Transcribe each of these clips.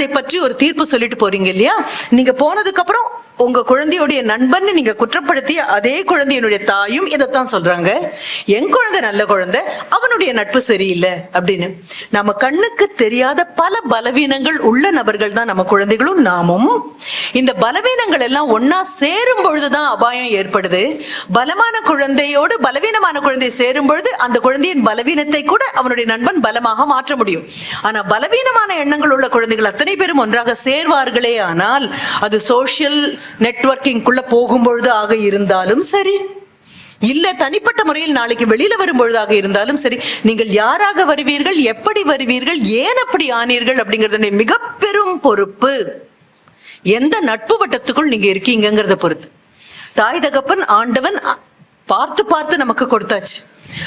அதை பற்றி ஒரு தீர்ப்பு சொல்லிட்டு போறீங்க இல்லையா? நீங்க போனதுக்கு அப்புறம் உங்க குழந்தையுடைய நண்பன் நீங்க குற்றப்படுத்திய அதே குழந்தையினுடைய தாயும் இதைத்தான் சொல்றாங்க. என் குழந்தை நல்ல குழந்தை அவனுடைய நட்பு சரியில்லை அப்படின்னு. நம்ம கண்ணுக்கு தெரியாத பல பலவீனங்கள் உள்ள நபர்கள் தான் நம்ம குழந்தைகளும் நாமும். இந்த பலவீனங்கள் எல்லாம் ஒன்னா சேரும் பொழுதுதான் அபாயம் ஏற்படுது. பலமான குழந்தையோடு பலவீனமான குழந்தை சேரும் பொழுது அந்த குழந்தையின் பலவீனத்தை கூட அவனுடைய நண்பன் பலமாக மாற்ற முடியும். ஆனா பலவீனமான எண்ணங்கள் உள்ள குழந்தைகள் அத்தனை பேரும் ஒன்றாக சேர்வார்களே ஆனால் அது சோஷியல் நெட்வொர்க்கிங்குள்ள போகும்பொழுது ஆக இருந்தாலும் சரி. இல்ல தனிப்பட்ட முறையில் நாளைக்கு வெளியில வரும்பொழுதாக இருந்தாலும் சரி. நீங்கள் யாராக வருவீர்கள் எப்படி வருவீர்கள் ஏன் அப்படி ஆனீர்கள் அப்படிங்கறதுடைய மிக பெரும் பொறுப்பு. எந்த நட்பு வட்டத்துக்குள் நீங்க இருக்கீங்கங்கிறத பொறுத்து. தாய் தகப்பன் ஆண்டவன் பார்த்து பார்த்து நமக்கு கொடுத்தாச்சு.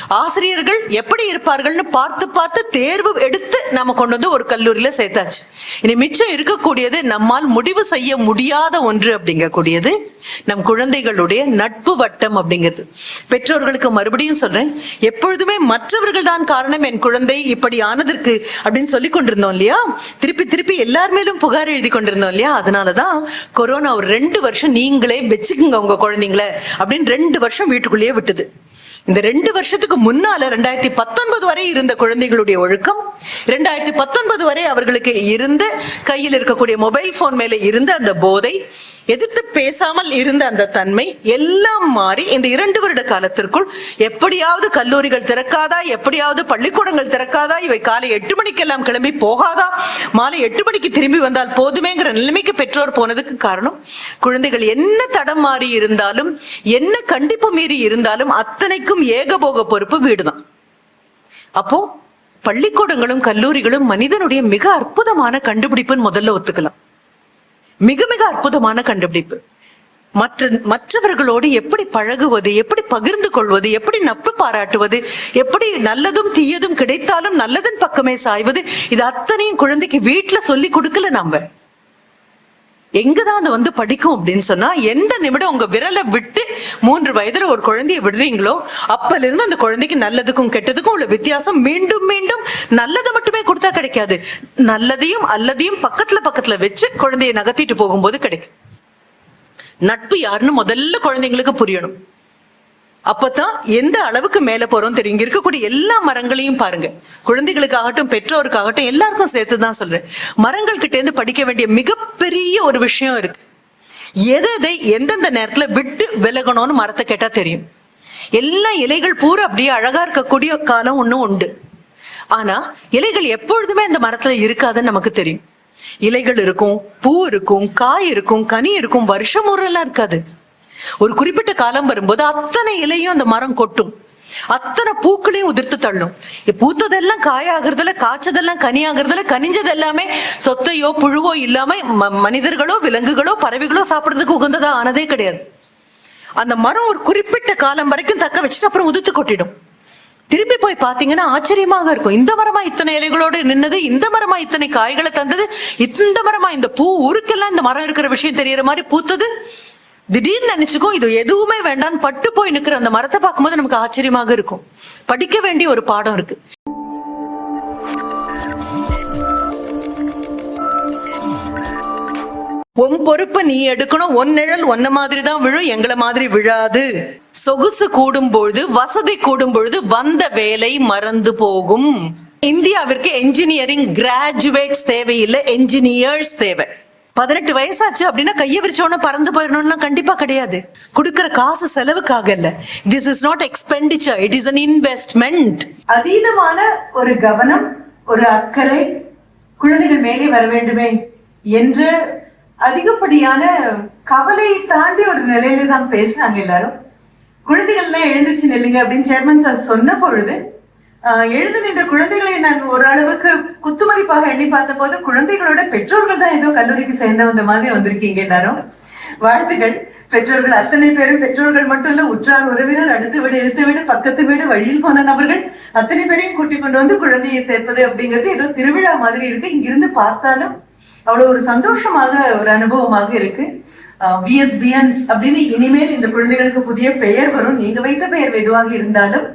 ஆசிரியர்கள் எப்படி இருப்பார்கள்னு பார்த்து பார்த்து தேர்வு எடுத்து நாம கொண்டு வந்து ஒரு கல்லூரியில சேர்த்தாச்சு. இனி மிச்சம் இருக்கக்கூடியது நம்மால் முடிவு செய்ய முடியாத ஒன்று அப்படிங்கக்கூடியது நம் குழந்தைகளுடைய நட்பு வட்டம் அப்படிங்கிறது. பெற்றோர்களுக்கு மறுபடியும் சொல்றேன் எப்பொழுதுமே மற்றவர்கள் தான் காரணம் என் குழந்தை இப்படி ஆனதற்கு அப்படின்னு சொல்லி கொண்டிருந்தோம் இல்லையா? திருப்பி திருப்பி எல்லார் மேலும் புகார் எழுதி கொண்டிருந்தோம் இல்லையா? அதனாலதான் கொரோனா ஒரு ரெண்டு வருஷம் நீங்களே வச்சுக்குங்க உங்க குழந்தைங்கள அப்படின்னு ரெண்டு வருஷம் வீட்டுக்குள்ளேயே விட்டுது. இந்த ரெண்டு வருஷத்துக்கு முன்னால ரெண்டாயிரத்தி பத்தொன்பது வரை இருந்த குழந்தைகளுடைய ஒழுக்கம் ரெண்டாயிரத்தி பத்தொன்பது வரை அவர்களுக்கு இருந்த கையில் இருக்கக்கூடிய மொபைல் போன் மேல இருந்த அந்த போதை எதிர்த்து பேசாமல் இருந்த அந்த தன்மை எல்லாம் மாறி இந்த இரண்டு வருட காலத்திற்குள் எப்படியாவது கல்லூரிகள் திறக்காதா? எப்படியாவது பள்ளிக்கூடங்கள் திறக்காதா? இவை காலை எட்டு மணிக்கெல்லாம் கிளம்பி போகாதா? மாலை எட்டு மணிக்கு திரும்பி வந்தால் போதுமேங்கிற நிலைமைக்கு பெற்றோர் போனதுக்கு காரணம் குழந்தைகள் என்ன தடம் மாறி இருந்தாலும் என்ன கண்டிப்பு மீறி இருந்தாலும் அத்தனைக்கும் ஏகபோக பொறுப்பு வீடுதான். அப்போ பள்ளிக்கூடங்களும் கல்லூரிகளும் மனிதனுடைய மிக அற்புதமான கண்டுபிடிப்புன்னு முதல்ல ஒத்துக்கலாம். மிக மிக அற்புதமான கண்டுபிடிப்பு. மற்ற மற்றவர்களோடு எப்படி பழகுவது எப்படி பகிர்ந்து கொள்வது எப்படி நட்பு பாராட்டுவது எப்படி நல்லதும் தீயதும் கிடைத்தாலும் நல்லதன் பக்கமே சாய்வது இது அத்தனையும் குழந்தைக்கு வீட்டுல சொல்லி கொடுக்கல நம்ம. எங்கதான் அது வந்து படிக்கும் அப்படின்னு சொன்னா எந்த நிமிடம் உங்க விரலை விட்டு மூன்று வயதுல ஒரு குழந்தைய விடுறீங்களோ அப்பல இருந்து அந்த குழந்தைக்கு நல்லதுக்கும் கெட்டதுக்கும் உள்ள வித்தியாசம் மீண்டும் மீண்டும் நல்லதை மட்டுமே கொடுத்தா கிடைக்காது. நல்லதையும் அல்லதையும் பக்கத்துல பக்கத்துல வச்சு குழந்தைய நகர்த்திட்டு போகும்போது கிடைக்கும். நட்பு யாருன்னு முதல்ல குழந்தைங்களுக்கு புரியணும். அப்பதான் எந்த அளவுக்கு மேல போறோம் தெரியும். இங்க இருக்கக்கூடிய எல்லா மரங்களையும் பாருங்க. குழந்தைகளுக்காகட்டும் பெற்றோருக்காகட்டும் எல்லாருக்கும் சேர்த்து தான் சொல்றேன். மரங்கள் கிட்ட இருந்து படிக்க வேண்டிய மிகப்பெரிய ஒரு விஷயம் இருக்கு. எதை எதை எந்தெந்த நேரத்துல விட்டு விலகணும்னு மரத்தை கேட்டா தெரியும். எல்லா இலைகள் பூரா அப்படியே அழகா இருக்கக்கூடிய காலம் ஒண்ணும் உண்டு. ஆனா இலைகள் எப்பொழுதுமே அந்த மரத்துல இருக்காதுன்னு நமக்கு தெரியும். இலைகள் இருக்கும் பூ இருக்கும் காய் இருக்கும் கனி இருக்கும் வருஷம் ஊரெல்லாம் இருக்காது. ஒரு குறிப்பிட்ட காலம் வரும்போது அத்தனை இலையும் அந்த மரம் கொட்டும். அத்தனை பூக்களையும் உதிர்த்து தள்ளும். பூத்ததெல்லாம் காயாகிறதுல காய்ச்சதெல்லாம் கனியாகிறதுல கனிஞ்சது எல்லாமே சொத்தையோ புழுவோ இல்லாம மனிதர்களோ விலங்குகளோ பறவைகளோ சாப்பிடுறதுக்கு உகந்ததா ஆனதே கிடையாது. அந்த மரம் ஒரு குறிப்பிட்ட காலம் வரைக்கும் தக்க வச்சுட்டு அப்புறம் உதிர்த்து கொட்டிடும். திரும்பி போய் பாத்தீங்கன்னா ஆச்சரியமாக இருக்கும். இந்த மரமா இத்தனை இலைகளோடு நின்னது? இந்த மரமா இத்தனை காய்களை தந்தது? இந்த மரமா இந்த பூ ஊருக்கெல்லாம் இந்த மரம் இருக்கிற விஷயம் தெரியற மாதிரி பூத்தது? திடீர்னு நினைச்சுக்கும் இது எதுவுமே வேண்டாம் பட்டு போய் நிக்கிற அந்த மரத்தை பார்க்கும்போது நமக்கு ஆச்சரியமாக இருக்கும். படிக்க வேண்டிய ஒரு பாடம் இருக்கு. உன் பொறுப்பை நீ எடுக்கணும் ஒன் நிழல் ஒன்ன மாதிரி தான் விழும் எங்களை மாதிரி விழாது. சொகுசு கூடும் பொழுது வசதி கூடும் பொழுது வந்த வேலை மறந்து போகும். இந்தியாவிற்கு என்ஜினியரிங் கிராஜுவேட்ஸ் தேவையில்லை என்ஜினியர்ஸ் தேவை. பதினெட்டு வயசாச்சு அப்படின்னா கையை விரிச்சோன்னு பறந்து போயிடணும்னா கண்டிப்பா கிடையாது. கொடுக்கிற காசு செலவுக்காக இல்ல. This is not expenditure it is an investment அதீதமான ஒரு கவனம் ஒரு அக்கறை குழந்தைகள் மேலே வர வேண்டுமே என்று அதிகப்படியான கவலையை தாண்டி ஒரு நிலையில தான் பேசுறாங்க எல்லாரும். குழந்தைகள்லாம் எழுந்திருச்சு நில்லுங்க அப்படின்னு சேர்மன் சார் சொன்ன பொழுது ஆஹ், எழுந்து நின்ற குழந்தைகளை நான் ஓரளவுக்கு குத்துமதிப்பாக எண்ணி பார்த்த போது குழந்தைகளோட பெற்றோர்கள் தான் ஏதோ கல்லூரிக்கு சேர்ந்தவங்க மாதிரி வந்திருக்கீங்க எல்லாரும். வாழ்த்துகள் பெற்றோர்கள் அத்தனை பேரும் பெற்றோர்கள் மட்டும் இல்ல உற்றார் உறவினர் அடுத்த வீடு எடுத்த வீடு பக்கத்து வீடு வழியில் போன நபர்கள் அத்தனை பேரையும் கூட்டிக் கொண்டு வந்து குழந்தையை சேர்ப்பது அப்படிங்கிறது ஏதோ திருவிழா மாதிரி இருக்கு. இங்கிருந்து பார்த்தாலும் அவ்வளவு ஒரு சந்தோஷமாக ஒரு அனுபவமாக இருக்கு. விஎஸ்பிஎன்ஸ் அப்படின்னு இனிமேல் இந்த குழந்தைகளுக்கு புதிய பெயர் வரும். நீங்க வைத்த பெயர் எதுவாக இருந்தாலும்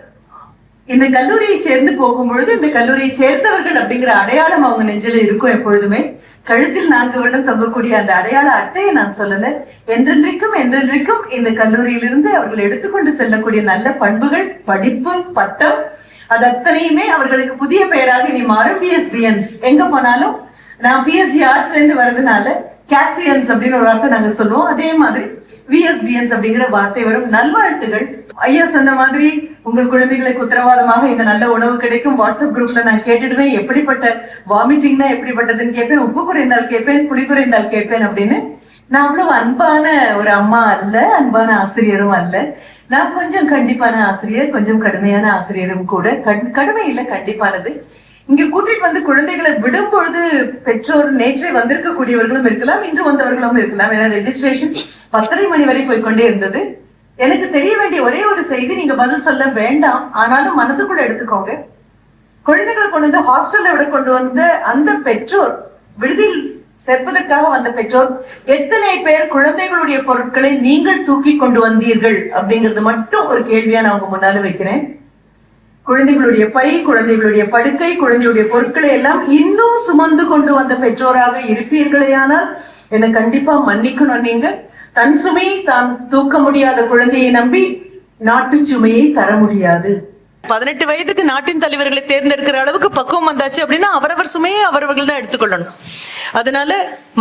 இந்த கல்லூரியை சேர்ந்து போகும் பொழுது இந்த கல்லூரியை சேர்ந்தவர்கள் அப்படிங்கிற அடையாளம் அவங்க நெஞ்சில இருக்கும் எப்பொழுதுமே. கழுத்தில் நான்கு வருடம் தொங்கக்கூடிய அந்த அடையாள அட்டையை நான் சொல்லல. என்றென்றைக்கும் என்றென்றைக்கும் இந்த கல்லூரியிலிருந்து அவர்கள் எடுத்துக்கொண்டு செல்லக்கூடிய நல்ல பண்புகள் படிப்பு பட்டம் அது அத்தனையுமே அவர்களுக்கு புதிய பெயராக இனி மாறும் பிஎஸ்பிஎன்ஸ் எங்க போனாலும் நான் பிஎஸ்சி ஆர்ட்ஸ்ல இருந்து வர்றதுனால கேசியன்ஸ் அப்படின்னு ஒரு வார்த்தை நாங்க சொல்லுவோம். அதே மாதிரி விஎஸ்பிஎன்ஸ் அப்படிங்கிற வார்த்தை வரும். நல்வாழ்த்துகள். ஐயா சொன்ன மாதிரி உங்கள் குழந்தைகளுக்கு உத்தரவாதமாக இந்த நல்ல உணவு கிடைக்கும். வாட்ஸ்அப் குரூப்ல நான் கேட்டுடுவேன். எப்படிப்பட்ட வாமிட்டிங்னா எப்படிப்பட்டதுன்னு கேட்பேன். உப்பு குறைந்தால் கேட்பேன். புளி குறைந்தால் கேட்பேன் அப்படின்னு. நான் அவ்வளவு அன்பான ஒரு அம்மா அல்ல. அன்பான ஆசிரியரும் அல்ல. நான் கொஞ்சம் கண்டிப்பான ஆசிரியர் கொஞ்சம் கடுமையான ஆசிரியரும் கூட. கடு- கடுமை இல்லை கண்டிப்பானது. இங்க கூட்டிட்டு வந்து குழந்தைகளை விடும் பொழுது பெற்றோர் நேற்றே வந்திருக்கக்கூடியவர்களும் இருக்கலாம் இன்று வந்தவர்களும் இருக்கலாம். ஏன்னா ரெஜிஸ்ட்ரேஷன் பத்தரை மணி வரை போய்கொண்டே இருந்தது. எனக்கு தெரிய வேண்டிய ஒரே ஒரு செய்தி நீங்க பதில் சொல்ல வேண்டாம். ஆனாலும் மனதுக்குள்ள எடுத்துக்கோங்க. குழந்தைகளை கொண்டு வந்து ஹாஸ்டல்ல விட கொண்டு வந்த அந்த பெற்றோர் விடுதியில் சேர்ப்பதற்காக வந்த பெற்றோர் எத்தனை பேர் குழந்தைகளுடைய பொருட்களை நீங்கள் தூக்கி கொண்டு வந்தீர்கள் அப்படிங்கிறது மட்டும் ஒரு கேள்வியா நான் உங்க முன்னால வைக்கிறேன். குழந்தைகளுடைய பை குழந்தைகளுடைய படுக்கை குழந்தைகளுடைய பொருட்களை எல்லாம் இன்னும் சுமந்து கொண்டு வந்த பெற்றோராக இருப்பீர்களேயானால் என்னை கண்டிப்பா மன்னிக்கணும் நீங்க தன் சுமையை தான் தூக்க முடியாத குழந்தையை நம்பி நாட்டு சுமையை தர முடியாது. பதினெட்டு வயதுக்கு நாட்டின் தலைவர்களை தேர்ந்தெடுக்கிற அளவுக்கு பக்குவம் வந்தாச்சு அப்படின்னா அவரவர் சுமையை அவரவர்கள் தான் எடுத்துக்கொள்ளணும். அதனால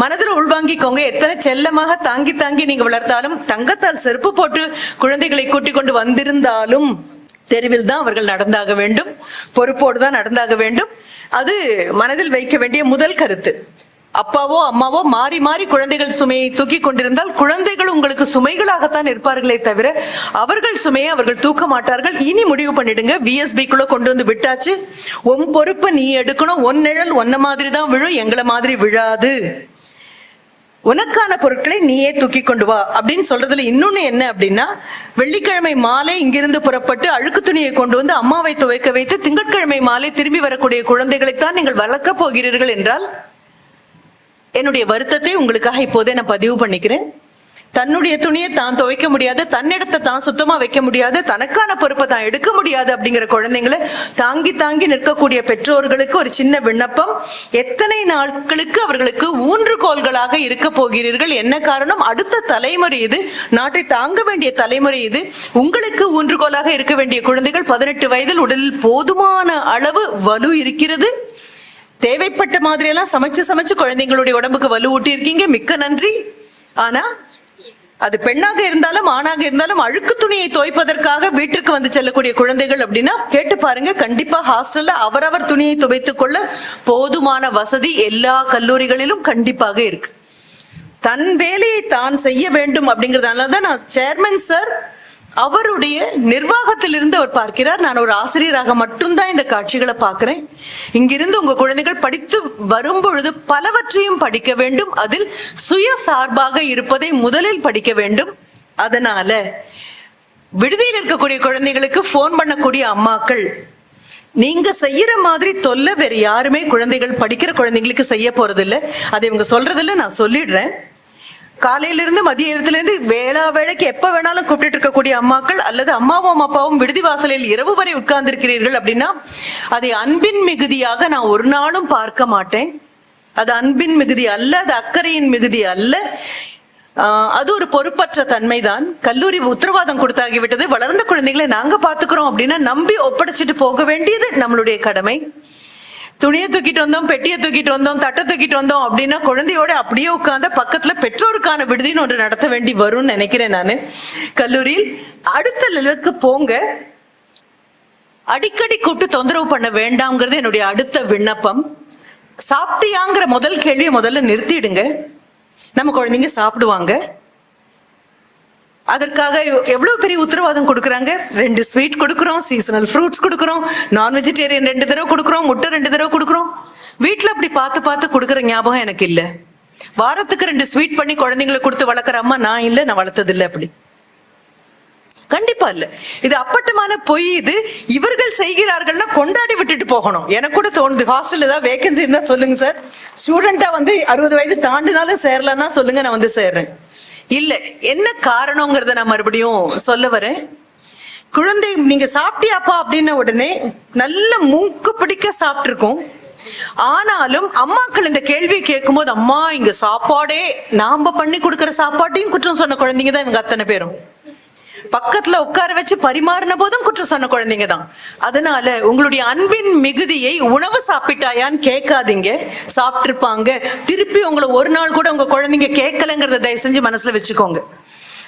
மனதில் உள்வாங்கிக்கோங்க. எத்தனை செல்லமாக தாங்கி தாங்கி நீங்க வளர்த்தாலும் தங்கத்தால் செருப்பு போட்டு குழந்தைகளை கூட்டிக் கொண்டு வந்திருந்தாலும் தெருவில் தான் அவர்கள் நடந்தாக வேண்டும் பொறுப்போடு தான் நடந்தாக வேண்டும். அது மனதில் வைக்க வேண்டிய முதல் கருத்து. அப்பாவோ அம்மாவோ மாறி மாறி குழந்தைகள் சுமையை தூக்கி கொண்டிருந்தால் குழந்தைகள் உங்களுக்கு சுமைகளாகத்தான் இருப்பார்களே தவிர அவர்கள் சுமையை அவர்கள் தூக்க மாட்டார்கள். இனி முடிவு பண்ணிடுங்க. VSB கொண்டு வந்து விட்டாச்சு. உன் பொறுப்பை நீ எடுக்கணும். ஒன் நிழல் ஒன்ன மாதிரி தான் விழும். எங்களை மாதிரி விழாது. உனக்கான பொருட்களை நீயே தூக்கி கொண்டு வா. அப்படின்னு சொல்றதுல இன்னொன்னு என்ன அப்படின்னா வெள்ளிக்கிழமை மாலை இங்கிருந்து புறப்பட்டு அழுக்கு துணியை கொண்டு வந்து அம்மாவை துவைக்க வைத்து திங்கட்கிழமை மாலை திரும்பி வரக்கூடிய குழந்தைகளைத்தான் நீங்கள் வளர்க்கப் போகிறீர்கள் என்றால் என்னுடைய வருத்தத்தை உங்களுக்காக இப்போதே நான் பதிவு பண்ணிக்கிறேன். தன்னுடைய துணியை தான் துவைக்க முடியாது தன்னிடத்தை தான் சுத்தமா வைக்க முடியாது தனக்கான பொறுப்பை தான் எடுக்க முடியாது அப்படிங்கிற குழந்தைங்களை தாங்கி தாங்கி நிற்கக்கூடிய பெற்றோர்களுக்கு ஒரு சின்ன விண்ணப்பம். எத்தனை நாட்களுக்கு அவர்களுக்கு ஊன்றுகோள்களாக இருக்க போகிறீர்கள்? என்ன காரணம்? அடுத்த தலைமுறை இது நாட்டை தாங்க வேண்டிய தலைமுறை இது. உங்களுக்கு ஊன்றுகோலாக இருக்க வேண்டிய குழந்தைகள் பதினெட்டு வயதில் உடலில் போதுமான அளவு வலு இருக்கிறது. தேவைப்பட்ட மாதிரியெல்லாம் சமைச்சு சமைச்சு குழந்தைங்களுடைய உடம்புக்கு வலு ஊட்டி இருக்கீங்க மிக்க நன்றி. ஆனா அது பெண்ணாக இருந்தாலும் ஆணாக இருந்தாலும் அழுக்கு துணியை துவைப்பதற்காக வீட்டிற்கு வந்து செல்லக்கூடிய குழந்தைகள் அப்படின்னா கேட்டு பாருங்க. கண்டிப்பா ஹாஸ்டல்ல அவரவர் துணியை துவைத்துக் கொள்ள போதுமான வசதி எல்லா கல்லூரிகளிலும் கண்டிப்பாக இருக்கு. தன் வேலையை தான் செய்ய வேண்டும் அப்படிங்கறதுனால தான் நான் சேர்மன் சார் அவருடைய நிர்வாகத்திலிருந்து அவர் பார்க்கிறார். நான் ஒரு ஆசிரியராக மட்டும்தான் இந்த காட்சிகளை பார்க்கிறேன். இங்கிருந்து உங்க குழந்தைகள் படித்து வரும்பொழுது பலவற்றையும் படிக்க வேண்டும். அதில் சுய சார்பாக இருப்பதை முதலில் படிக்க வேண்டும். அதனால விடுதியில் இருக்கக்கூடிய குழந்தைகளுக்கு ஃபோன் பண்ணக்கூடிய அம்மாக்கள் நீங்க செய்யற மாதிரி தொல்லை வேற யாருமே குழந்தைகள் படிக்கிற குழந்தைங்களுக்கு செய்ய போறதில்ல. அதை இவங்க சொல்றதில்ல நான் சொல்லிடுறேன். காலையிலிருந்து மதிய மதியத்துல இருந்து வேளா வேலைக்கு எப்ப வேணாலும் கூப்பிட்டு இருக்கக்கூடிய அம்மாக்கள் அல்லது அம்மாவும் அப்பாவும் விடுதி வாசலில் இரவு வரை உட்கார்ந்திருக்கிறீர்கள் அப்படின்னா அதை அன்பின் மிகுதியாக நான் ஒரு நாளும் பார்க்க மாட்டேன். அது அன்பின் மிகுதி அல்ல அது அக்கறையின் மிகுதி அல்ல. அது ஒரு பொறுப்பற்ற தன்மைதான். கல்லூரி உத்தரவாதம் கொடுத்தாகிவிட்டது. வளர்ந்த குழந்தைகளை நாங்க பாத்துக்கிறோம் அப்படின்னா நம்பி ஒப்படைச்சிட்டு போக வேண்டியது நம்மளுடைய கடமை. துணியை தூக்கிட்டு வந்தோம் பெட்டியை தூக்கிட்டு வந்தோம் தட்டை தூக்கிட்டு வந்தோம் அப்படின்னா குழந்தையோட அப்படியே உட்காந்து பக்கத்துல பெற்றோருக்கான விடுதின்னு ஒன்று நடத்த வேண்டி வரும்னு நினைக்கிறேன் நான். கல்லூரியில் அடுத்த லெவலுக்கு போங்க. அடிக்கடி கூப்பிட்டு தொந்தரவு பண்ண வேண்டாம்ங்கிறது என்னுடைய அடுத்த விண்ணப்பம். சாப்பிட்டியாங்கிற முதல் கேள்வியை முதல்ல நிறுத்திடுங்க. நம்ம குழந்தைங்க சாப்பிடுவாங்க. அதற்காக எவ்வளோ எவ்வளவு பெரிய உத்தரவாதம் கொடுக்குறாங்க? ரெண்டு ஸ்வீட் கொடுக்குறோம் சீசனல் ஃப்ரூட்ஸ் கொடுக்குறோம் நான் வெஜிடேரியன் ரெண்டு தடவை கொடுக்குறோம் முட்டை ரெண்டு தடவை கொடுக்குறோம். வீட்டில் அப்படி பார்த்து பார்த்து கொடுக்குற ஞாபகம் எனக்கு இல்லை. வாரத்துக்கு ரெண்டு ஸ்வீட் பண்ணி குழந்தைங்களை கொடுத்து வளர்க்குற அம்மா நான் இல்லை நான் வளர்த்ததில்லை அப்படி. கண்டிப்பா இல்ல. இது அப்பட்டமான பொய் இது. இவர்கள் செய்கிறார்கள்னா கொண்டாடி விட்டுட்டு போகணும். எனக்கு கூட தோணுது. ஹாஸ்டல் ஏதாவது வேகன்சி இருந்தா சொல்லுங்க சார் ஸ்டூடெண்டா வந்து அறுபது வயது தாண்டினாலும் சேரலன்னா சொல்லுங்க நான் வந்து சேர்றேன். இல்ல என்ன காரணங்கிறத நான் மறுபடியும் சொல்ல வரேன். குழந்தை நீங்க சாப்பிட்டியாப்பா அப்படின்ன உடனே நல்ல மூக்கு பிடிக்க சாப்பிட்டுருக்கோம். ஆனாலும் அம்மாக்கள் இந்த கேள்வியை கேட்கும்போது அம்மா இங்க சாப்பாடே நாம பண்ணி கொடுக்குற சாப்பாட்டையும் குற்றம் சொன்ன குழந்தைங்க தான் இவங்க அத்தனை பேரும். பக்கத்துல உட்கார வச்சு பரிமாறின போதும் குற்றம் சொன்ன குழந்தைங்க தான் அதனால உங்களுடைய அன்பின் மிகுதியை உணவு சாப்பிட்டாயான்னு கேட்காதீங்க. சாப்பிட்டிருப்பாங்க. திருப்பி உங்களை ஒரு நாள் கூட உங்க குழந்தைங்க கேட்கலங்கிறத தயவு செஞ்சு மனசுல வச்சுக்கோங்க.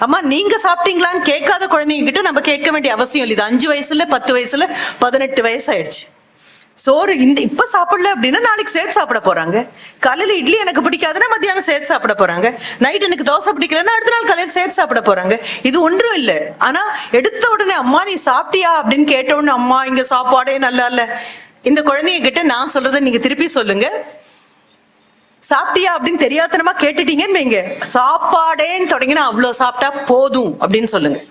அம்மா நீங்க சாப்பிட்டீங்களான்னு கேட்காத குழந்தைங்க கிட்ட நம்ம கேட்க வேண்டிய அவசியம் இல்லை. இது அஞ்சு வயசுல பத்து வயசுல பதினெட்டு வயசு ஆயிடுச்சு சோறு இந்த இப்ப சாப்பிடல அப்படின்னா நாளைக்கு சேர்த்து சாப்பிட போறாங்க. காலையில இட்லி எனக்கு பிடிக்காதுன்னா மத்தியானம் சேர்த்து சாப்பிட போறாங்க. நைட் எனக்கு தோசை பிடிக்கலன்னா அடுத்த நாள் காலையில் சேர்த்து சாப்பிட போறாங்க. இது ஒன்றும் இல்லை. ஆனா எடுத்த உடனே அம்மா நீ சாப்பிட்டியா? அப்படின்னு கேட்ட உடனே அம்மா இங்க சாப்பாடே நல்லா இல்ல. இந்த குழந்தைங்க கிட்ட நான் சொல்றதை நீங்க திருப்பி சொல்லுங்க. சாப்பிட்டியா? அப்படின்னு தெரியாதனமா கேட்டுட்டீங்கன்னு வைங்க. சாப்பாடேன்னு தொடங்கினா அவ்வளவு சாப்பிட்டா போதும் அப்படின்னு சொல்லுங்க.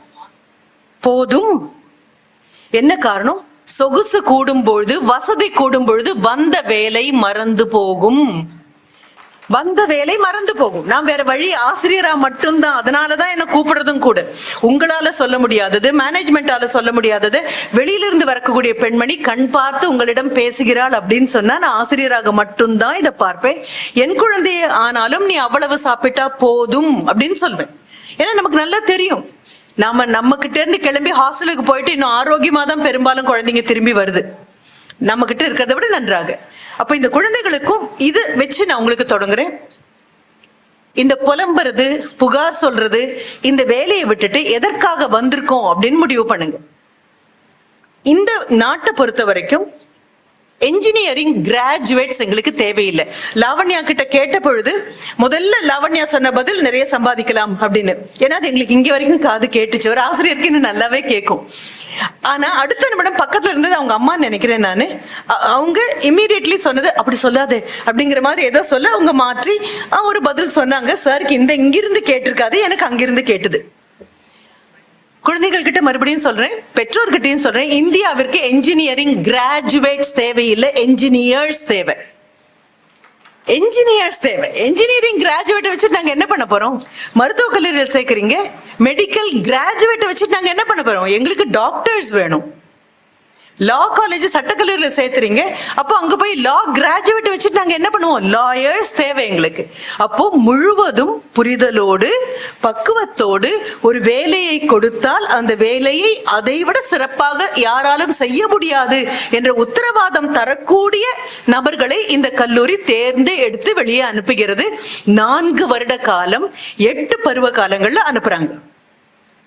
போதும். என்ன காரணம்? சொகுசு கூடும் பொழுது வசதி கூடும் பொழுது வந்த வேலை மறந்து போகும். வந்த வேலை மறந்து போகும். நான் வேற வழி ஆசிரியரா மட்டும்தான். அதனாலதான் என்ன கூப்பிடுறதும் கூட. உங்களால சொல்ல முடியாதது மேனேஜ்மெண்டால சொல்ல முடியாதது. வெளியிலிருந்து வரக்கூடிய பெண்மணி கண் பார்த்து உங்களிடம் பேசுகிறாள் அப்படின்னு சொன்னா நான் ஆசிரியராக மட்டும்தான் இதை பார்ப்பேன். என் குழந்தையே ஆனாலும் நீ அவ்வளவு சாப்பிட்டா போதும் அப்படின்னு சொல்வேன். ஏன்னா நமக்கு நல்லா தெரியும். நாம நம்ம கிட்ட இருந்து கிளம்பி ஹாஸ்டலுக்கு போயிட்டு இன்னும் ஆரோக்கியமா தான் பெரும்பாலும் குழந்தைங்க திரும்பி வருது. நம்ம கிட்ட இருக்கிறத விட நன்றாக. அப்ப இந்த குழந்தைகளுக்கும் இது வச்சு நான் உங்களுக்கு தொடங்குறேன். இந்த புலம்புறது புகார் சொல்றது இந்த வேலையை விட்டுட்டு எதற்காக வந்திருக்கோம் அப்படின்னு முடிவு பண்ணுங்க. இந்த நாட்டை பொறுத்த வரைக்கும் என்ஜினியரிங் கிராஜுவேட்ஸ் எங்களுக்கு தேவையில்லை. லாவண்யா கிட்ட கேட்ட பொழுது முதல்ல லாவண்யா சொன்ன பதில் நிறைய சம்பாதிக்கலாம் அப்படின்னு. ஏன்னா அது எங்களுக்கு இங்க வரைக்கும் காது கேட்டுச்சு. ஒரு ஆசிரியருக்கு இன்னும் நல்லாவே கேட்கும். ஆனா அடுத்த நிமிடம் பக்கத்துல இருந்தது அவங்க அம்மா நினைக்கிறேன் நானு. அவங்க இம்மீடியட்லி சொன்னது அப்படி சொல்லாதே அப்படிங்கிற மாதிரி ஏதோ சொல்ல அவங்க மாற்றி ஒரு பதில் சொன்னாங்க. சாருக்கு இந்த இங்கிருந்து கேட்டிருக்காது எனக்கு அங்கிருந்து கேட்டது. குழந்தைகள் கிட்ட மறுபடியும் சொல்றேன் பெற்றோர்கிட்டையும் சொல்றேன் இந்தியாவிற்கு என்ஜினியரிங் கிராஜுவேட்ஸ் தேவையில்லை என்ஜினியர்ஸ் தேவை. என்ஜினியர்ஸ் தேவை. என்ஜினியரிங் கிராஜுவேட்டை வச்சு நாங்க என்ன பண்ண போறோம்? மருத்துவக் கல்லூரியில் சேர்க்குறீங்க மெடிக்கல் கிராஜுவேட்டை வச்சுட்டு நாங்க என்ன பண்ண போறோம்? எங்களுக்கு டாக்டர்ஸ் வேணும். லா காலேஜ் சட்டக்கல்லூரியில் சேர்த்துறீங்க. அப்போ அங்கே போய் லா கிராஜுவேட் வச்சுட்டு நாங்கள் என்ன பண்ணுவோம்? லாயர்ஸ் தேவை எங்களுக்கு. அப்போ முழுவதும் புரிதலோடு பக்குவத்தோடு ஒரு வேலையை கொடுத்தால் அந்த வேலையை அதைவிட சிறப்பாக யாராலும் செய்ய முடியாது என்ற உத்தரவாதம் தரக்கூடிய நபர்களை இந்த கல்லூரி தேர்ந்து எடுத்து வெளியே அனுப்புகிறது. நான்கு வருட காலம் எட்டு பருவ காலங்களில் அனுப்புறாங்க.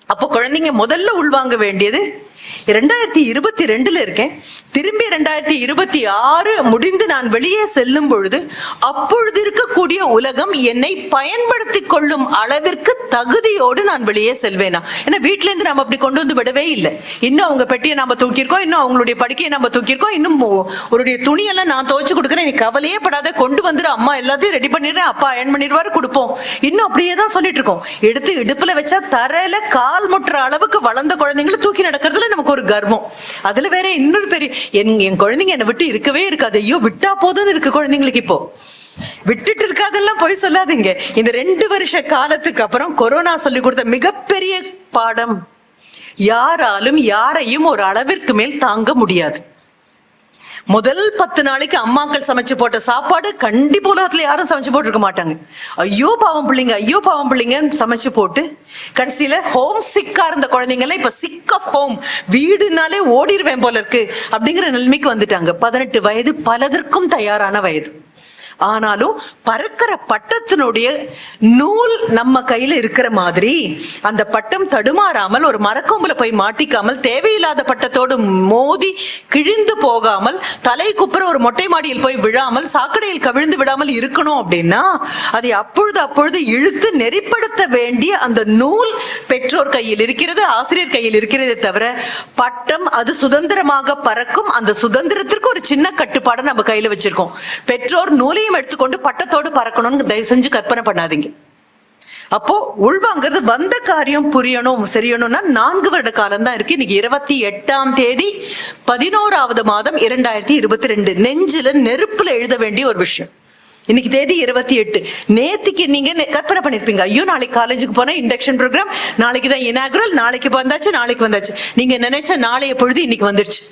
அப்போ குழந்தைங்க முதல்ல உள்வாங்க வேண்டியது ரெண்டாயிரத்தி இருபத்தி ரெண்டுல இருக்கேன். திரும்பி ரெண்டாயிரத்தி இருபத்தி ஆறு முடிந்து நான் வெளியே செல்லும் பொழுது அப்பொழுது இருக்கக்கூடிய உலகம் என்னை பயன்படுத்தி கொள்ளும் அளவிற்கு தகுதியோடு நான் வெளியே செல்வேனா? ஏன்னா வீட்ல இருந்து நம்ம அப்படி கொண்டு வந்து விடவே இல்லை. இன்னும் அவங்க பெட்டியை நம்ம தூக்கியிருக்கோம் இன்னும் அவங்களுடைய படுக்கையை நம்ம தூக்கியிருக்கோம் இன்னும் அவருடைய துணியெல்லாம் நான் துவைச்சு கொடுக்குறேன் நீ கவலையே படாத கொண்டு வந்துரு அம்மா எல்லாத்தையும் ரெடி பண்ணிடுறேன் அப்பா அயன் பண்ணிடுவாரு கொடுப்போம். இன்னும் அப்படியே தான் சொல்லிட்டு இருக்கோம். எடுத்து இடுப்புல வச்சா தரையில கால் முட்டுற அளவுக்கு வளர்ந்த குழந்தைங்களை தூக்கி நடக்கிறதுல நமக்கு ஒரு கர்வம். அதுல வேற இன்னொரு பெரிய என் என் குழந்தைங்க என்னை விட்டு இருக்கவே இருக்காது. ஐயோ விட்டா போதும்னு இருக்கு குழந்தைங்களுக்கு இப்போ. விட்டுட்டு இருக்காதெல்லாம் போய் சொல்லாதீங்க. இந்த ரெண்டு வருஷ காலத்துக்கு அப்புறம் கொரோனா சொல்லி கொடுத்த மிகப்பெரிய பாடம் யாராலும் யாரையும் ஒரு அளவிற்கு மேல் தாங்க முடியாது. முதல் பத்து நாளைக்கு அம்மாக்கள் சமைச்சு போட்ட சாப்பாடு கண்டிப்பா உலகத்துல யாரும் சமைச்சு போட்டிருக்க மாட்டாங்க. ஐயோ பாவம் பிள்ளைங்க ஐயோ பாவம் பிள்ளைங்கன்னு சமைச்சு போட்டு கடைசியில ஹோம் சிக்கா இருந்த குழந்தைங்க இப்ப சிக் ஆஃப் ஹோம் வீடுனாலே ஓடிடுவேன் போல இருக்கு. அப்படிங்கிற நிலைமைக்கு வந்துட்டாங்க. பதினெட்டு வயது பலதற்கும் தயாரான வயது. ஆனாலும் பறக்கிற பட்டத்தினுடைய நூல் நம்ம கையில இருக்கிற மாதிரி அந்த பட்டம் தடுமாறாமல் ஒரு மரக்கொம்புல போய் மாட்டிக்காமல் தேவையில்லாத பட்டத்தோடு மோதி கிழிந்து போகாமல் தலை குப்புற ஒரு மொட்டை மாடியில் போய் விழாமல் சாக்கடையில் கவிழ்ந்து விடாமல் இருக்கணும் அப்படின்னா அதை அப்பொழுது அப்பொழுது இழுத்து நெறிப்படுத்த வேண்டிய அந்த நூல் பெற்றோர் கையில் இருக்கிறது ஆசிரியர் கையில் இருக்கிறதே தவிர பட்டம் அது சுதந்திரமாக பறக்கும் அந்த சுதந்திரத்திற்கு ஒரு சின்ன கட்டுப்பாடை நம்ம கையில வச்சிருக்கோம். பெற்றோர் நூலை நூலையும் எடுத்துக்கொண்டு பட்டத்தோடு பறக்கணும்னு தயவு செஞ்சு கற்பனை பண்ணாதீங்க. அப்போ உள்வாங்கிறது வந்த காரியம் புரியணும் சரியணும்னா நான்கு வருட காலம் தான் இருக்கு. இன்னைக்கு இருபத்தி எட்டாம் தேதி பதினோராவது மாதம் இரண்டாயிரத்தி இருபத்தி ரெண்டு. நெஞ்சில நெருப்புல எழுத வேண்டிய ஒரு விஷயம். இன்னைக்கு தேதி இருபத்தி எட்டு. நேத்துக்கு நீங்க கற்பனை பண்ணிருப்பீங்க. ஐயோ நாளைக்கு காலேஜுக்கு போனா இண்டக்ஷன் ப்ரோக்ராம் நாளைக்கு தான் இனாகுரல் நாளைக்கு வந்தாச்சு நாளைக்கு வந்தாச்சு. நீங்க நினைச்ச நாளைய பொழுது இன்னைக்கு வந்துருச்சு.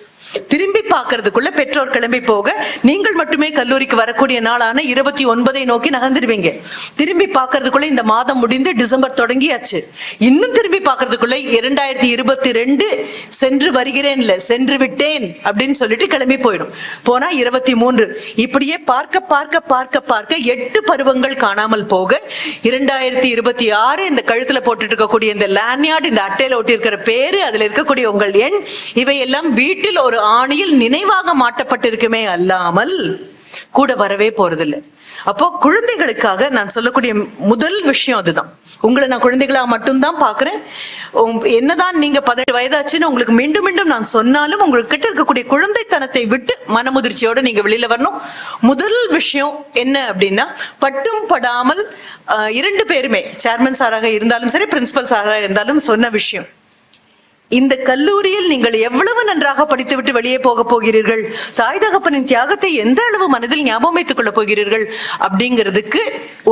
திரும்பி பார்க்கறதுக்குள்ள பெற்றோர் கிளம்பி போக நீங்கள் மட்டுமே கல்லூரிக்கு வரக்கூடிய நாளான இருபத்தி ஒன்பதை நோக்கி நகர்ந்துருவீங்க. திரும்பி பார்க்கறதுக்குள்ள இந்த மாதம் முடிந்து டிசம்பர் தொடங்கியாச்சு. இன்னும் திரும்பி பார்க்கறதுக்குள்ள இரண்டாயிரத்தி இருபத்தி ரெண்டு சென்று வருகிறேன்ல சென்று விட்டேன் அப்படின்னு சொல்லிட்டு கிளம்பி போயிடும். போனா இருபத்தி மூன்று. இப்படியே பார்க்க பார்க்க பார்க்க பார்க்க எட்டு பருவங்கள் காணாமல் போக இரண்டாயிரத்தி இருபத்தி ஆறு இந்த கழுத்துல போட்டுட்டு இருக்கக்கூடிய இந்த லேண்ட்யார்ட் இந்த அட்டையில ஒட்டி இருக்கிற பேரு அதுல இருக்கக்கூடிய உங்கள் எண் இவையெல்லாம் வீட்டில் ஒரு ஆணியில் நினைவாக மாட்டப்பட்டிருக்குமே அல்லாமல் கூட வரவே போறதில்லை. அப்போ குழந்தைகளுக்காக நான் சொல்லக்கூடிய முதல் விஷயம் அதுதான். உங்களை நான் குழந்தைகளாக மட்டும்தான் பாக்குறேன் என்னதான் நீங்க பதினெட்டு வயதாச்சுன்னு உங்களுக்கு மீண்டும் மீண்டும் நான் சொன்னாலும் உங்களுக்கு கிட்ட இருக்கக்கூடிய குழந்தைத்தனத்தை விட்டு மனமுதிர்ச்சியோட நீங்க வெளியில வரணும். முதல் விஷயம் என்ன அப்படின்னா பட்டும் படாமல் இரண்டு பேருமே சேர்மன் சாராக இருந்தாலும் சரி பிரின்சிபல் சாராக இருந்தாலும் சொன்ன விஷயம். இந்த கல்லூரியில் நீங்கள் எவ்வளவு நன்றாக படித்துவிட்டு வெளியே போக போகிறீர்கள்? தாய் தகப்பனின் தியாகத்தை எந்த அளவு மனதில் ஞாபகம் வைத்துக் கொள்ள போகிறீர்கள்? அப்படிங்கிறதுக்கு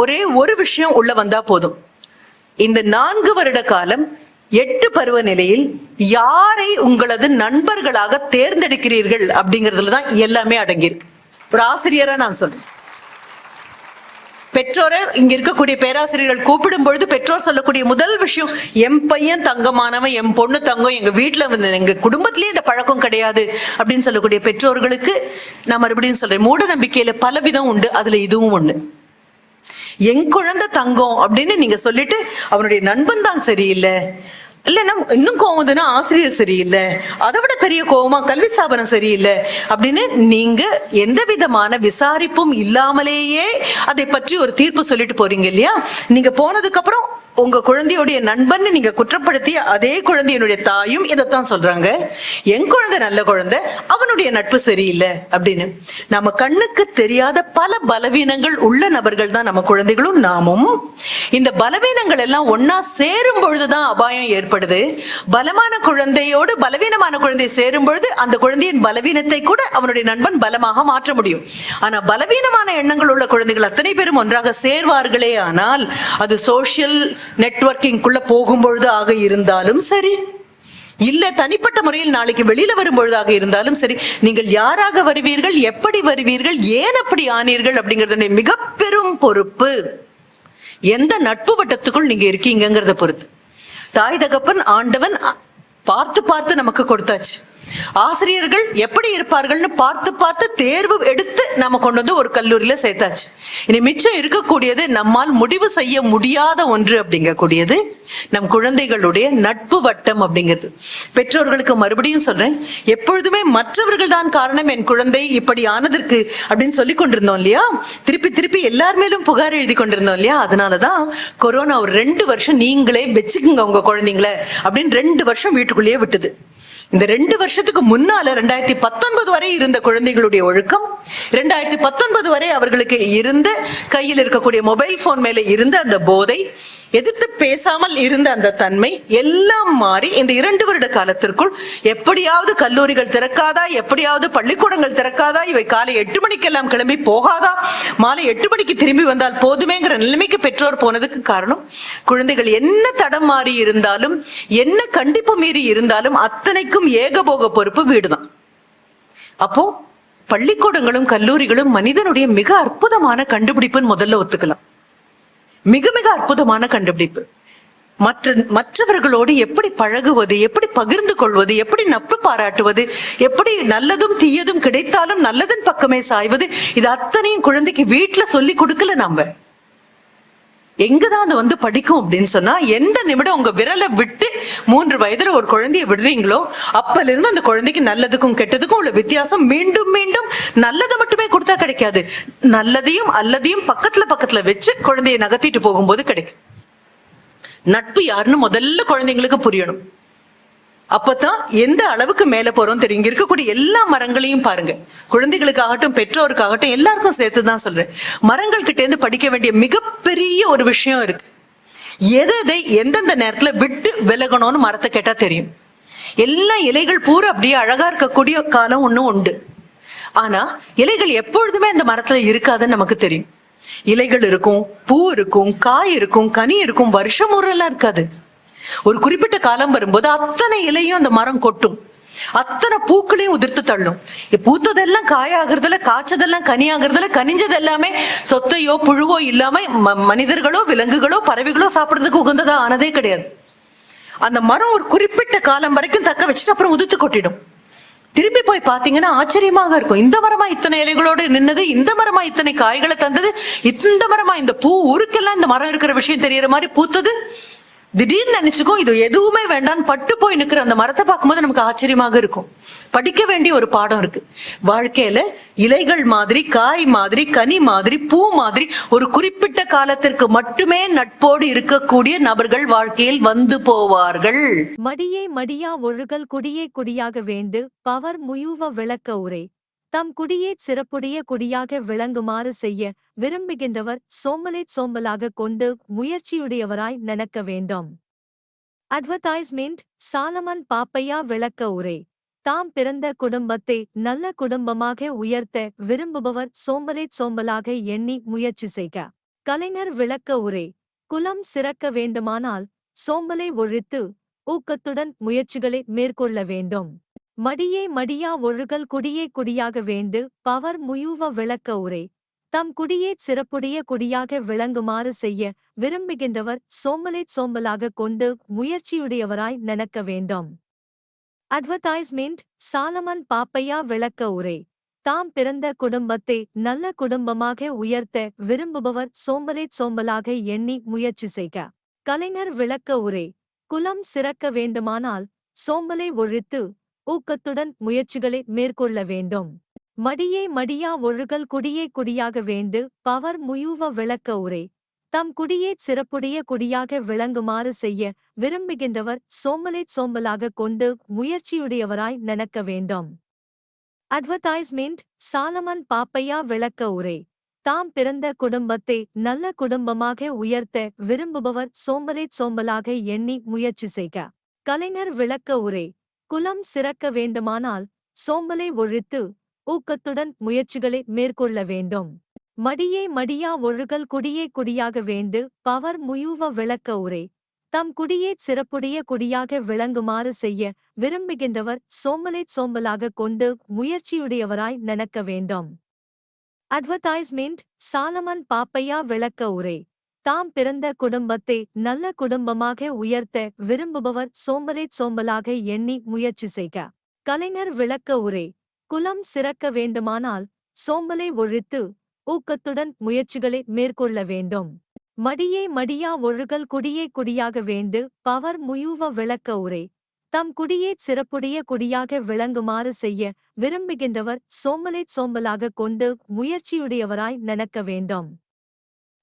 ஒரே ஒரு விஷயம் உள்ள வந்தா போதும். இந்த நான்கு வருட காலம் எட்டு பருவ நிலையில் யாரை உங்களது நண்பர்களாக தேர்ந்தெடுக்கிறீர்கள்? அப்படிங்கிறதுல தான் எல்லாமே அடங்கியிருக்கு. ஒரு ஆசிரியரா நான் சொல்றேன். பெற்றோரை இங்க இருக்கக்கூடிய பேராசிரியர்கள் கூப்பிடும் பொழுது பெற்றோர் சொல்லக்கூடிய முதல் விஷயம் என் பையன் தங்கமானவன் என் பொண்ணு தங்கம் எங்க வீட்டுல வந்து எங்க குடும்பத்திலேயே இந்த பழக்கம் கிடையாது. அப்படின்னு சொல்லக்கூடிய பெற்றோர்களுக்கு நான் மறுபடியும் சொல்றேன் மூட நம்பிக்கையில பல விதம் உண்டு அதுல இதுவும் ஒண்ணு. என் குழந்தை தங்கம் அப்படின்னு நீங்க சொல்லிட்டு அவனுடைய நண்பன் தான் சரியில்லை. இல்லைன்னா இன்னும் கோவம் வந்துன்னா ஆசிரியர் சரியில்லை. அதை விட பெரிய கோவமா கல்வி ஸ்தாபனம் சரியில்லை. அப்படின்னு நீங்க எந்த விதமான விசாரிப்பும் இல்லாமலேயே அதை பற்றி ஒரு தீர்ப்பு சொல்லிட்டு போறீங்க இல்லையா? நீங்க போனதுக்கு அப்புறம் உங்க குழந்தையுடைய நண்பன் நீங்க குற்றப்படுத்திய அதே குழந்தையினுடைய தாயும் இதைத்தான் சொல்றாங்க. என் குழந்தை நல்ல குழந்தை அவனுடைய நட்பு சரியில்லை அப்படின்னு. நம்ம கண்ணுக்கு தெரியாத பல பலவீனங்கள் உள்ள நபர்கள் தான் நம்ம குழந்தைகளும் நாமும். இந்த பலவீனங்கள் எல்லாம் ஒன்னா சேரும் பொழுதுதான் அபாயம் ஏற்படுது பலமான குழந்தையோடு பலவீனமான குழந்தை சேரும் பொழுது அந்த குழந்தையின் பலவீனத்தை கூட அவனுடைய நண்பன் பலமாக மாற்ற முடியும். ஆனா பலவீனமான எண்ணங்கள் உள்ள குழந்தைகள் அத்தனை பேரும் ஒன்றாக சேர்வார்களே ஆனால் அது சோஷியல் நெட்வொர்க்கிங்குள்ள போகும்பொழுது ஆக இருந்தாலும் சரி. இல்ல தனிப்பட்ட முறையில் நாளைக்கு வெளியில வரும்பொழுதாக இருந்தாலும் சரி நீங்கள் யாராக வருவீர்கள் எப்படி வருவீர்கள் ஏன் அப்படி ஆனீர்கள் அப்படிங்கறது மிக பெரும் பொறுப்பு. எந்த நட்பு வட்டத்துக்குள் நீங்க இருக்கீங்கிறத பொறுத்து. தாய் தகப்பன் ஆண்டவன் பார்த்து பார்த்து நமக்கு கொடுத்தாச்சு. ஆசிரியர்கள் எப்படி இருப்பார்கள்னு பார்த்து பார்த்து தேர்வு எடுத்து நம்ம கொண்டு வந்து ஒரு கல்லூரியில சேர்த்தாச்சு. இனி மிச்சம் இருக்கக்கூடியது நம்மால் முடிவு செய்ய முடியாத ஒன்று அப்படிங்கக்கூடியது நம் குழந்தைகளுடைய நட்பு வட்டம் அப்படிங்கிறது. பெற்றோர்களுக்கு மறுபடியும் சொல்றேன் எப்பொழுதுமே மற்றவர்கள் தான் காரணம் என் குழந்தை இப்படி ஆனதற்கு அப்படின்னு சொல்லி கொண்டிருந்தோம் இல்லையா? திருப்பி திருப்பி எல்லார் மேலும் புகார் எழுதி கொண்டிருந்தோம் இல்லையா? அதனாலதான் கொரோனா ஒரு ரெண்டு வருஷம் நீங்களே வச்சுக்குங்க உங்க குழந்தைங்கள அப்படின்னு ரெண்டு வருஷம் வீட்டுக்குள்ளேயே விட்டுது. இந்த ரெண்டு வருஷத்துக்கு முன்னால ரெண்டாயிரத்தி பத்தொன்பது வரை இருந்த குழந்தைகளுடைய ஒழுக்கம் ரெண்டாயிரத்தி பத்தொன்பது வரை அவர்களுக்கு இருந்த கையில் இருக்கக்கூடிய மொபைல் போன் மேல இருந்த அந்த போதை எதிர்த்து பேசாமல் இருந்த அந்த தன்மை எல்லாம் மாறி இந்த இரண்டு வருட காலத்திற்குள் எப்படியாவது கல்லூரிகள் திறக்காதா? எப்படியாவது பள்ளிக்கூடங்கள் திறக்காதா? இவை காலை எட்டு மணிக்கெல்லாம் கிளம்பி போகாதா? மாலை எட்டு மணிக்கு திரும்பி வந்தால் போதுமேங்கிற நிலைமைக்கு பெற்றோர் போனதுக்கு காரணம் குழந்தைகள் என்ன தடம் மாறி இருந்தாலும் என்ன கண்டிப்பு மீறி இருந்தாலும் அத்தனைக்கும் ஏகபோக பொறுப்பு வீடுதான். அப்போ பள்ளிக்கூடங்களும் கல்லூரிகளும் மனிதனுடைய மிக அற்புதமான கண்டுபிடிப்புன்னு முதல்ல ஒத்துக்கலாம். மிக மிக அற்புதமான கண்டுபிடிப்பு. மற்ற மற்றவர்களோடு எப்படி பழகுவது எப்படி பகிர்ந்து கொள்வது எப்படி நட்பு பாராட்டுவது எப்படி நல்லதும் தீயதும் கிடைத்தாலும் நல்லதன் பக்கமே சாய்வது இது அத்தனையும் குழந்தைக்கு வீட்டுல சொல்லி கொடுக்கல நம்ம. எங்கதான் அது வந்து படிக்கும் அப்படின்னு சொன்னா எந்த நிமிடம் உங்க விரலை விட்டு மூன்று வயதுல ஒரு குழந்தைய விடுறீங்களோ அப்பல இருந்து அந்த குழந்தைக்கு நல்லதுக்கும் கெட்டதுக்கும் உள்ள வித்தியாசம் மீண்டும் மீண்டும் நல்லதை மட்டுமே கொடுத்தா கிடைக்காது. நல்லதையும் அல்லதையும் பக்கத்துல பக்கத்துல வச்சு குழந்தைய நகர்த்திட்டு போகும்போது கிடைக்கும். நட்பு யாருன்னு முதல்ல குழந்தைங்களுக்கு புரியணும். அப்பதான் எந்த அளவுக்கு மேல போறோம் தெரியும். இங்க இருக்கக்கூடிய எல்லா மரங்களையும் பாருங்க. குழந்தைகளுக்காகட்டும் பெற்றோருக்காகட்டும் எல்லாருக்கும் சேர்த்து தான் சொல்றேன். மரங்கள் கிட்ட இருந்து படிக்க வேண்டிய மிகப்பெரிய ஒரு விஷயம் இருக்கு. எதை எதை எந்தெந்த நேரத்துல விட்டு விலகணும்னு மரத்தை கேட்டா தெரியும். எல்லா இலைகள் பூரா அப்படியே அழகா இருக்கக்கூடிய காலம் ஒன்றும் உண்டு. ஆனா இலைகள் எப்பொழுதுமே அந்த மரத்துல இருக்காதுன்னு நமக்கு தெரியும். இலைகள் இருக்கும் பூ இருக்கும் காய் இருக்கும் கனி இருக்கும் வருஷம் ஊரெல்லாம் இருக்காது. ஒரு குறிப்பிட்ட காலம் வரும்போது அத்தனை இலையும் அந்த மரம் கொட்டும். அத்தனை பூக்களையும் உதிர்த்து தள்ளும். பூத்ததெல்லாம் காயாகிறதுல காய்ச்சதெல்லாம் கனியாகிறதுல கனிஞ்சது எல்லாமே சொத்தையோ புழுவோ இல்லாம மனிதர்களோ விலங்குகளோ பறவைகளோ சாப்பிடுறதுக்கு உகந்ததா ஆனதே கிடையாது. அந்த மரம் ஒரு குறிப்பிட்ட காலம் வரைக்கும் தக்க வச்சுட்டு அப்புறம் உதிர்த்து கொட்டிடும். திரும்பி போய் பாத்தீங்கன்னா ஆச்சரியமாக இருக்கும். இந்த மரமா இத்தனை இலைகளோடு நின்னது? இந்த மரமா இத்தனை காய்களை தந்தது? இந்த மரமா இந்த பூ ஊருக்கெல்லாம் இந்த மரம் இருக்கிற விஷயம் தெரியற மாதிரி பூத்தது? திடீர்னு நினைச்சுக்கும் இது எதுவுமே வேண்டாம்னு பட்டு போய் நிக்கிற அந்த மரத்தை பார்க்கும்போது நமக்கு ஆச்சரியமாக இருக்கும். படிக்க வேண்டிய ஒரு பாடம் இருக்கு. வாழ்க்கையில இலைகள் மாதிரி காய் மாதிரி கனி மாதிரி பூ மாதிரி ஒரு குறிப்பிட்ட காலத்திற்கு மட்டுமே நட்போடு இருக்கக்கூடிய நபர்கள் வாழ்க்கையில் வந்து போவார்கள். மடியே மடியா ஒழுகல் குடியே குடியாக வேண்டு பவர் முயுவ விளக்க உரை. தம் குடியே சிறப்புடைய குடியாக விளங்குமாறு செய்ய விரும்புகின்றவர் சோம்பலை சோம்பலாக கொண்டு முயற்சியுடையவராய் நினைக்க வேண்டும். அட்வர்டைஸ்மெண்ட் சாலமன் பாப்பையா விளக்க உரை. தாம் பிறந்த குடும்பத்தை நல்ல குடும்பமாக உயர்த்த விரும்புபவர் சோம்பலை சோம்பலாக எண்ணி முயற்சி செய்க. கலைஞர் விளக்க உரை. குலம் சிறக்க வேண்டுமானால் சோம்பலை ஒழித்து ஊக்கத்துடன் முயற்சிகளை மேற்கொள்ள வேண்டும். மடியே மடியா ஒழுகல் குடியே குடியாக வேண்டு பவர் முயூவ விளக்க உரை. தம் குடியே சிறப்புடைய குடியாக விளங்குமாறு செய்ய விரும்புகின்றவர் சோம்பலை சோம்பலாக கொண்டு முயற்சியுடையவராய் நினைக்க வேண்டும். அட்வர்டைஸ்மெண்ட் சாலமன் பாப்பையா விளக்க உரை. தாம் பிறந்த குடும்பத்தை நல்ல குடும்பமாக உயர்த்த விரும்புபவர் சோம்பலை சோம்பலாக எண்ணி முயற்சி செய்க. கலைஞர் விளக்க உரை. குலம் சிறக்க வேண்டுமானால் சோம்பலை ஒழித்து ஊக்கத்துடன் முயற்சிகளை மேற்கொள்ள வேண்டும். மடியே மடியா ஒழுகல் குடியே குடியாக வேண்டு பவர் முயூவ விளக்க உரை. தம் குடியே சிறப்புடைய குடியாக விளங்குமாறு செய்ய விரும்புகின்றவர் சோம்பலை சோம்பலாக கொண்டு முயற்சியுடையவராய் நினைக்க வேண்டும். அட்வர்டைஸ்மெண்ட் சாலமன் பாப்பையா விளக்க உரை. தாம் பிறந்த குடும்பத்தை நல்ல குடும்பமாக உயர்த்த விரும்புபவர் சோம்பலை சோம்பலாக எண்ணி முயற்சி செய்க. கலைஞர் விளக்க உரை. குலம் சிறக்க வேண்டுமானால் சோம்பலை ஒழித்து ஊக்கத்துடன் முயற்சிகளை மேற்கொள்ள வேண்டும். மடியே மடியா ஒழுகல் குடியே குடியாக வேண்டு பவர் முயூவ விளக்க உரை. தம் குடியே சிறப்புடைய குடியாக விளங்குமாறு செய்ய விரும்புகின்றவர் சோம்பலை சோம்பலாக கொண்டு முயற்சியுடையவராய் நினைக்க வேண்டும். அட்வர்டைஸ்மெண்ட் சாலமன் பாப்பையா விளக்க உரை. தாம் பிறந்த குடும்பத்தை நல்ல குடும்பமாக உயர்த்த விரும்புபவர் சோம்பலை சோம்பலாக எண்ணி முயற்சி செய்க. கலைஞர் விளக்க உரை குலம் சிறக்க வேண்டுமானால் சோம்பலை ஒழித்து ஊக்கத்துடன் முயற்சிகளை மேற்கொள்ள வேண்டும். மடியே மடியா ஒழுகல் குடியே குடியாக வேண்டு பவர் முயூவ விளக்க உரை தம் குடியே சிறப்புடைய குடியாக விளங்குமாறு செய்ய விரும்புகின்றவர் சோம்பலை சோம்பலாக கொண்டு முயற்சியுடையவராய் நினைக்க வேண்டும்.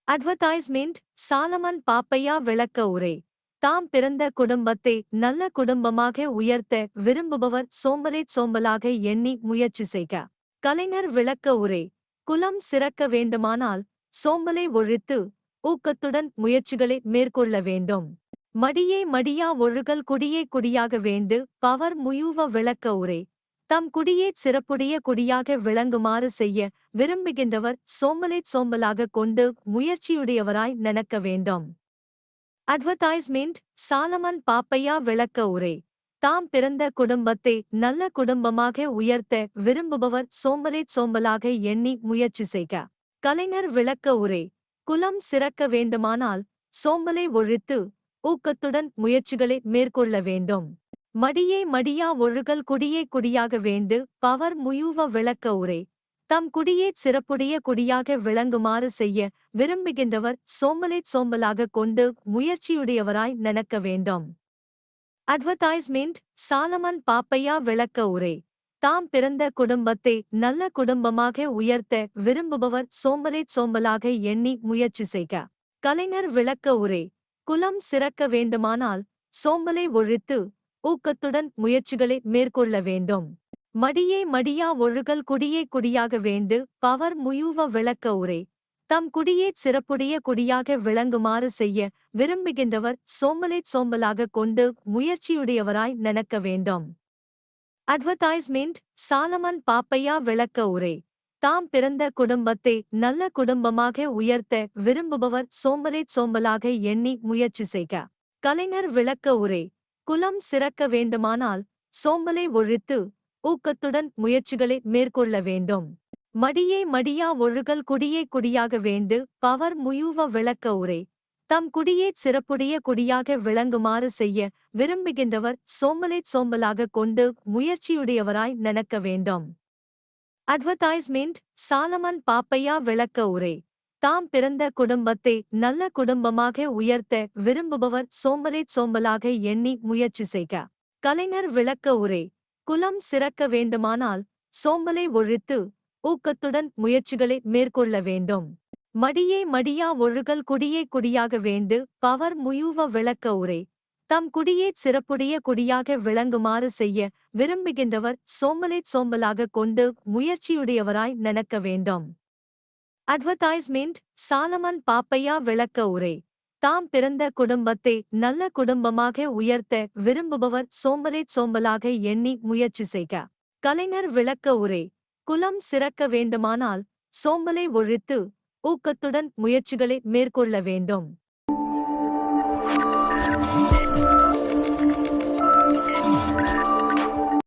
அட்வர்டைஸ்மெண்ட் சாலமன் பாப்பையா விளக்க உரை. தாம் பிறந்த குடும்பத்தை நல்ல குடும்பமாக உயர்த்த விரும்புபவர் சோம்பலைச் சோம்பலாக எண்ணி முயற்சி செய்க. கலைஞர் விளக்க உரை. குலம் சிறக்க வேண்டுமானால் சோம்பலை ஒழித்து ஊக்கத்துடன் முயற்சிகளை மேற்கொள்ள வேண்டும். மடியே மடியா ஒழுகல் குடியே குடியாக வேண்டு பவர் முயூவ விளக்க உரை. தம் குடியே சிறப்புடைய குடியாக விளங்குமாறு செய்ய விரும்புகின்றவர் சோம்பலை சோம்பலாக கொண்டு முயற்சியுடையவராய் நினைக்க வேண்டும். அட்வர்டைஸ்மெண்ட் சாலமன் பாப்பையா விளக்க உரை. தாம் பிறந்த குடும்பத்தை நல்ல குடும்பமாக உயர்த்த விரும்புபவர் சோம்பலை சோம்பலாக எண்ணி முயற்சி செய்க. கலைஞர் விளக்க உரை. குலம் சிறக்க வேண்டுமானால் சோம்பலை ஒழித்து ஊக்கத்துடன் முயற்சிகளை மேற்கொள்ள வேண்டும். மடியே மடியா ஒழுகல் குடியே குடியாக வேண்டு பவர் முயூவ விளக்க உரை. தம் குடியே சிறப்புடைய குடியாக விளங்குமாறு செய்ய விரும்புகின்றவர் சோம்பலை சோம்பலாக கொண்டு முயற்சியுடையவராய் நினைக்க வேண்டும். அட்வர்டைஸ்மெண்ட் சாலமன் பாப்பையா விளக்க உரை. தாம் பிறந்த குடும்பத்தை நல்ல குடும்பமாக உயர்த்த விரும்புபவர் சோம்பலை சோம்பலாக எண்ணி முயற்சி செய்க. கலைஞர் விளக்க உரை. குலம் சிறக்க வேண்டுமானால் சோம்பலை ஒழித்து ஊக்கத்துடன் முயற்சிகளை மேற்கொள்ள வேண்டும். மடியே மடியா ஒழுகல் குடியே குடியாக வேண்டு பவர் முயூவ விளக்க உரை. தம் குடியே சிறப்புடைய குடியாக விளங்குமாறு செய்ய விரும்புகின்றவர் சோம்பலை சோம்பலாக கொண்டு முயற்சியுடையவராய் நினைக்க வேண்டும். அட்வர்டைஸ்மெண்ட் சாலமன் பாப்பையா விளக்க உரை. தாம் பிறந்த குடும்பத்தை நல்ல குடும்பமாக உயர்த்த விரும்புபவர் சோம்பலை சோம்பலாக எண்ணி முயற்சி செய்க. கலைஞர் விளக்க உரை. குலம் சிறக்க வேண்டுமானால் சோம்பலை ஒழித்து ஊக்கத்துடன் முயற்சிகளை மேற்கொள்ள வேண்டும். மடியே மடியா ஒழுகல் குடியே குடியாக வேண்டு பவர் முயூவ விளக்க உரை. தம் குடியே சிறப்புடைய குடியாக விளங்குமாறு செய்ய விரும்புகின்றவர் சோம்பலை சோம்பலாக கொண்டு முயற்சியுடையவராய் நினைக்க வேண்டும். அட்வர்டைஸ்மெண்ட் சாலமன் பாப்பையா விளக்க உரை. தாம் பிறந்த குடும்பத்தை நல்ல குடும்பமாக உயர்த்த விரும்புபவர் சோம்பலை சோம்பலாக எண்ணி முயற்சி செய்க. கலைஞர் விளக்க உரை குலம் சிறக்க வேண்டுமானால் சோம்பலை ஒழித்து ஊக்கத்துடன் முயற்சிகளை மேற்கொள்ள வேண்டும். மடியே மடியா ஒழுகல் குடியே குடியாக வேண்டு பவர் முயூவ விளக்க உரை தம் குடியே சிறப்புடைய குடியாக விளங்குமாறு செய்ய விரும்புகின்றவர் சோம்பலை சோம்பலாக கொண்டு முயற்சியுடையவராய் நினைக்க வேண்டும். அட்வர்டைஸ்மெண்ட் சாலமன் பாப்பையா விளக்க உரை. தாம் பிறந்த குடும்பத்தை நல்ல குடும்பமாக உயர்த்த விரும்புபவர் சோம்பலைச் சோம்பலாக எண்ணி முயற்சி செய்க. கலைஞர் விளக்க உரை. குலம் சிறக்க வேண்டுமானால் சோம்பலை ஒழித்து ஊக்கத்துடன் முயற்சிகளை மேற்கொள்ள வேண்டும்.